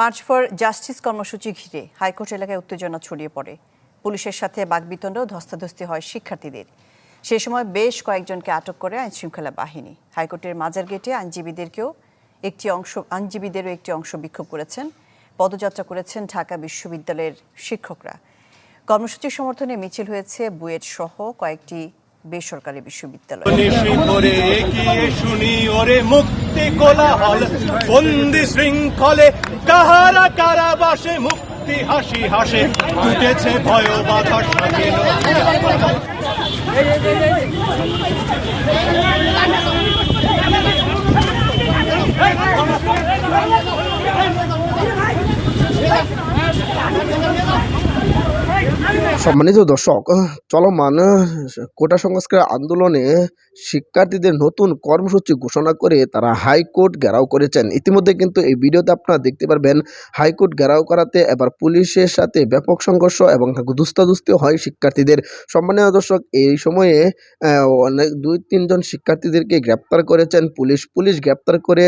March for justice কর্মসূচি ঘিরে high court এলাকায় উত্তেজনা ছড়িয়ে পড়ে। পুলিশের সাথে বাগবিতণ্ড ধস্তাধস্তি হয় শিক্ষার্থীদের। সে সময় বেশ কয়েকজনকে আটক করে আইন শৃঙ্খলা বাহিনী। হাইকোর্টের মাজার গেটে আইনজীবীদেরকেও একটি অংশ, আইনজীবীদেরও একটি অংশ বিক্ষোভ করেছেন। পদযাত্রা করেছেন ঢাকা বিশ্ববিদ্যালয়ের শিক্ষকরা। কর্মসূচির সমর্থনে মিছিল হয়েছে বুয়েট সহ কয়েকটি বেসরকারি বিশ্ববিদ্যালয়। মুক্তি হাসি হাসে। ভয় বাধা স্বাধীন সম্মানিত দর্শক চলমান কোটা সংস্কার আন্দোলনে শিক্ষার্থীদের নতুন কর্মসূচি ঘোষণা করে তারা হাইকোর্ট ঘেরাও করেছেন। ইতিমধ্যে কিন্তু এই ভিডিওতে আপনারা দেখতে পারবেন, হাইকোর্ট ঘেরাও করাতে এবার পুলিশের সাথে ব্যাপক সংঘর্ষ এবং দুস্তাদুস্তি হয় শিক্ষার্থীদের। সম্মানিত দর্শক, এই সময়ে অনেক, দুই, তিনজন শিক্ষার্থীদেরকে গ্রেপ্তার করেছেন পুলিশ। পুলিশ গ্রেপ্তার করে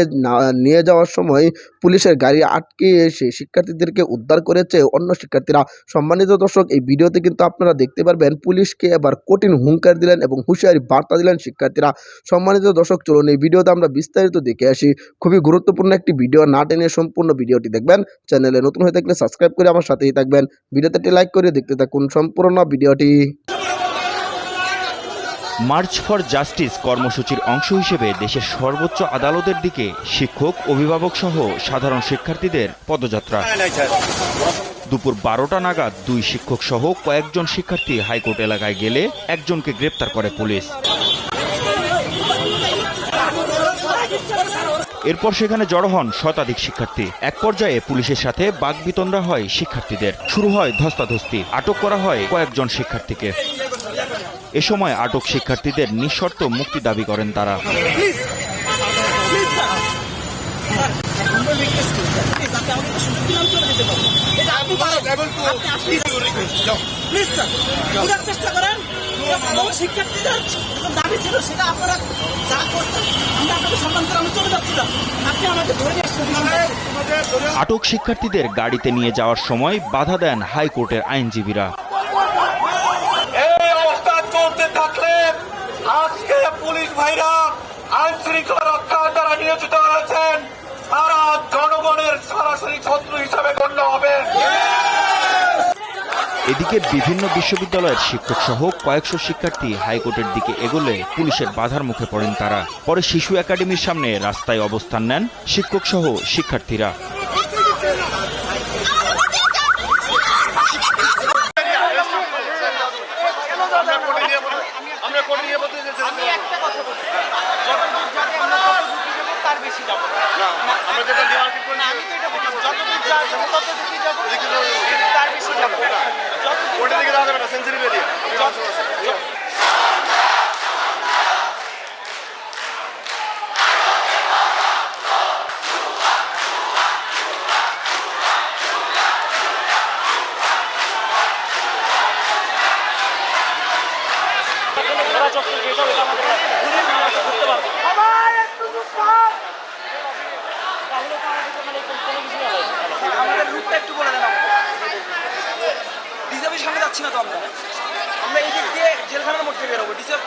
নিয়ে যাওয়ার সময় পুলিশের গাড়ি আটকে সেই শিক্ষার্থীদেরকে উদ্ধার করেছে অন্য শিক্ষার্থীরা। সম্মানিত দর্শক এই ভিডিওতে কিন্তু আপনারা দেখতে পারবেন পুলিশকে এবার কঠিন হুঙ্কার দিলেন এবং হুঁশিয়ারি বার্তা দিলেন শিক্ষার্থীরা। সম্মানিত দর্শক, চলুন এই ভিডিওতে আমরা বিস্তারিত দেখে আসি। খুবই গুরুত্বপূর্ণ একটি ভিডিও, না টেনে সম্পূর্ণ ভিডিওটি দেখবেন। চ্যানেলে নতুন হয়ে থাকলে সাবস্ক্রাইব করে আমার সাথেই থাকবেন। ভিডিওতে একটি লাইক করে দেখতে থাকুন সম্পূর্ণ ভিডিওটি। মার্চ ফর জাস্টিস কর্মসূচির অংশ হিসেবে দেশের সর্বোচ্চ আদালতের দিকে শিক্ষক, অভিভাবক সহ সাধারণ শিক্ষার্থীদের পদযাত্রা। দুপুর বারোটা নাগাদ দুই শিক্ষক সহ কয়েকজন শিক্ষার্থী হাইকোর্ট এলাকায় গেলে একজনকে গ্রেপ্তার করে পুলিশ। এরপর সেখানে জড়ো হন শতাধিক শিক্ষার্থী। এক পর্যায়ে পুলিশের সাথে বাগবিতণ্ডা হয় শিক্ষার্থীদের। শুরু হয় ধস্তাধস্তি। আটক করা হয় কয়েকজন শিক্ষার্থীকে। এ সময় আটক শিক্ষার্থীদের নিঃশর্ত মুক্তি দাবি করেন তারা। প্লিজ স্যার বোঝার চেষ্টা করেন। শিক্ষার্থীদের দাবি ছিল সেটা আপনারা যা করছেন আমরা আপনাকে সম্মান করে আমি চলে যাচ্ছিলাম আপনি আমাকে ধরে আটক শিক্ষার্থীদের গাড়িতে নিয়ে যাওয়ার সময় বাধা দেন হাইকোর্টের আইনজীবীরা এই অবস্থা চলতে থাকলে আজকে পুলিশ ভাইরা আইন শৃঙ্খলা রক্ষার দ্বারা নিয়োজিত হয়েছেন তারা জনগণের সরাসরি শত্রু হিসাবে গণ্য হবে। এদিকে বিভিন্ন বিশ্ববিদ্যালয়ের শিক্ষক সহ কয়েকশো শিক্ষার্থী হাইকোর্টের দিকে এগোলে পুলিশের বাধার মুখে পড়েন তারা। পরে শিশু একাডেমির সামনে রাস্তায় অবস্থান নেন শিক্ষক সহ শিক্ষার্থীরা আমরা কোর্টে নিয়ে বলতে আমি একটা কথা বলছি যতদূর যাবে আমরা ততদূর যাব তার বেশি যাব। না আমরা যেটা ডিমার্কেট না, আমি তো এটা বলছি যতদূর যাব ততদূরই যাব। তার বেশি যাব। দিকে যাওয়া না আমাদের রুটটা একটু বলে দেন যাচ্ছি না তো আমরা। আমরা এই দিক দিয়ে জেলখানার মধ্যে বেরোবো ডিজাব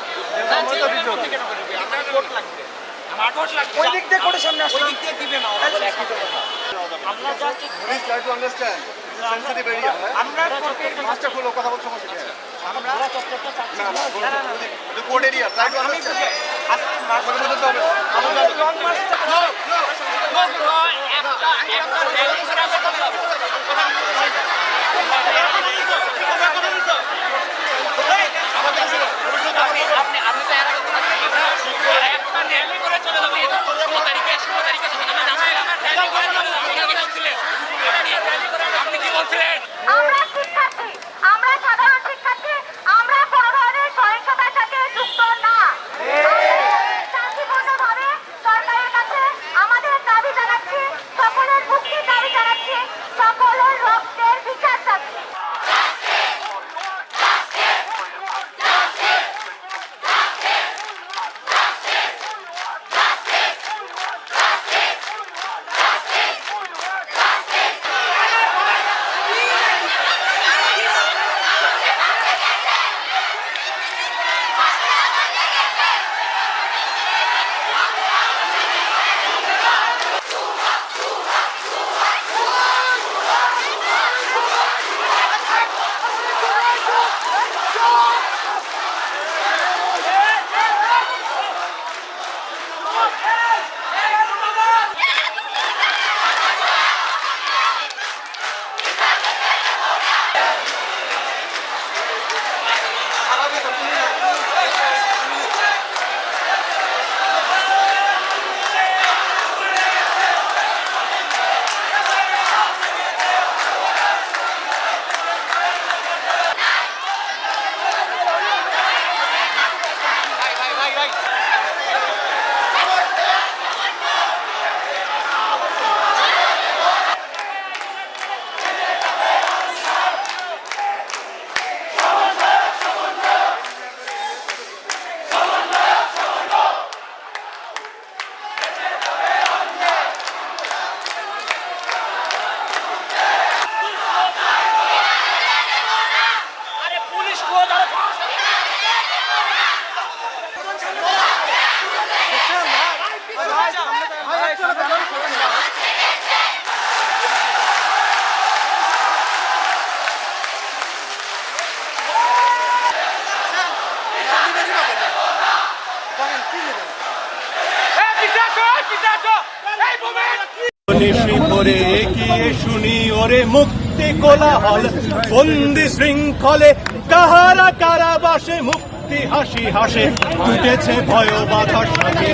ওই দিক দিয়ে কোর্টের সামনে আসলে দিক দিয়ে দিবে না আমরা যাচ্ছি please try to understand sensitive area আমরা কোর্টের মাস্টার কথা বলছো। আমরা চত্বরটা চাচ্ছি না। না এটা কোর্ট এরিয়া ট্রাই টু আমি আন্ডারস্ট্যান্ড আজকে মাস হবে। আমাদের লং আমরা কে শুনি, ওরে মুক্তি কোলাহল, বন্দি শৃঙ্খলে কাহারা কারাবাসে মুক্তি হাসি হাসে। উঠেছে ভয় বাধা নিয়ে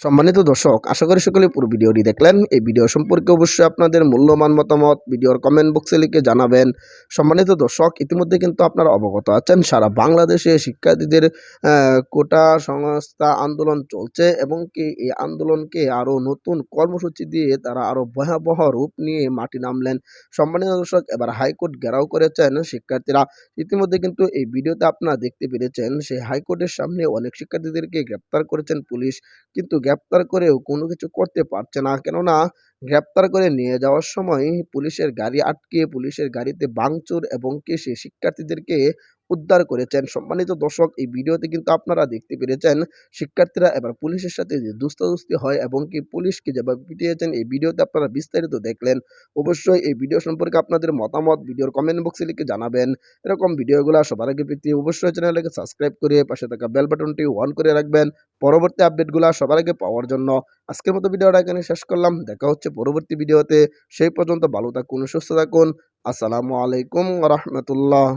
সম্মানিত দর্শক, আশা করি সকলে পুরো ভিডিওটি দেখলেন। এই ভিডিও সম্পর্কে অবশ্যই আপনাদের মূল্যবান মতামত ভিডিওর কমেন্ট বক্সে লিখে জানাবেন। সম্মানিত দর্শক, ইতিমধ্যে কিন্তু আপনারা অবগত আছেন, সারা বাংলাদেশে শিক্ষার্থীদের কোটা সংস্থা আন্দোলন চলছে এবং কি এই আন্দোলনকে আরও নতুন কর্মসূচি দিয়ে তারা আরও ভয়াবহ রূপ নিয়ে মাটি নামলেন। সম্মানিত দর্শক, এবার হাইকোর্ট ঘেরাও করেছেন শিক্ষার্থীরা। ইতিমধ্যে কিন্তু এই ভিডিওতে আপনারা দেখতে পেরেছেন, সেই হাইকোর্টের সামনে অনেক শিক্ষার্থীদেরকে গ্রেপ্তার করেছেন পুলিশ। কিন্তু গ্রেপ্তার করেও কোনো কিছু করতে পারছে না। কেননা গ্রেপ্তার করে নিয়ে যাওয়ার সময় পুলিশের গাড়ি আটকে পুলিশের গাড়িতে ভাঙচুর এবং কেশে শিক্ষার্থীদেরকে উদ্ধার করেছেন। সম্মানিত দর্শক, এই ভিডিওতে কিন্তু আপনারা দেখতে পেরেছেন শিক্ষার্থীরা এবার পুলিশের সাথে যে দুস্তাদুস্তি হয় এবং কি পুলিশকে যেভাবে পিটিয়েছেন, এই ভিডিওতে আপনারা বিস্তারিত দেখলেন। অবশ্যই এই ভিডিও সম্পর্কে আপনাদের মতামত ভিডিওর কমেন্ট বক্সে লিখে জানাবেন। এরকম ভিডিওগুলো সবার আগে পেতে অবশ্যই চ্যানেলটাকে সাবস্ক্রাইব করে পাশে থাকা বেল বাটনটি অন করে রাখবেন। পরবর্তী আপডেটগুলো সবার আগে পাওয়ার জন্য আজকের মতো ভিডিওটা এখানে শেষ করলাম। দেখা হচ্ছে পরবর্তী ভিডিওতে। সেই পর্যন্ত ভালো থাকুন, সুস্থ থাকুন। আসসালামু আলাইকুম রহমতুল্লাহ।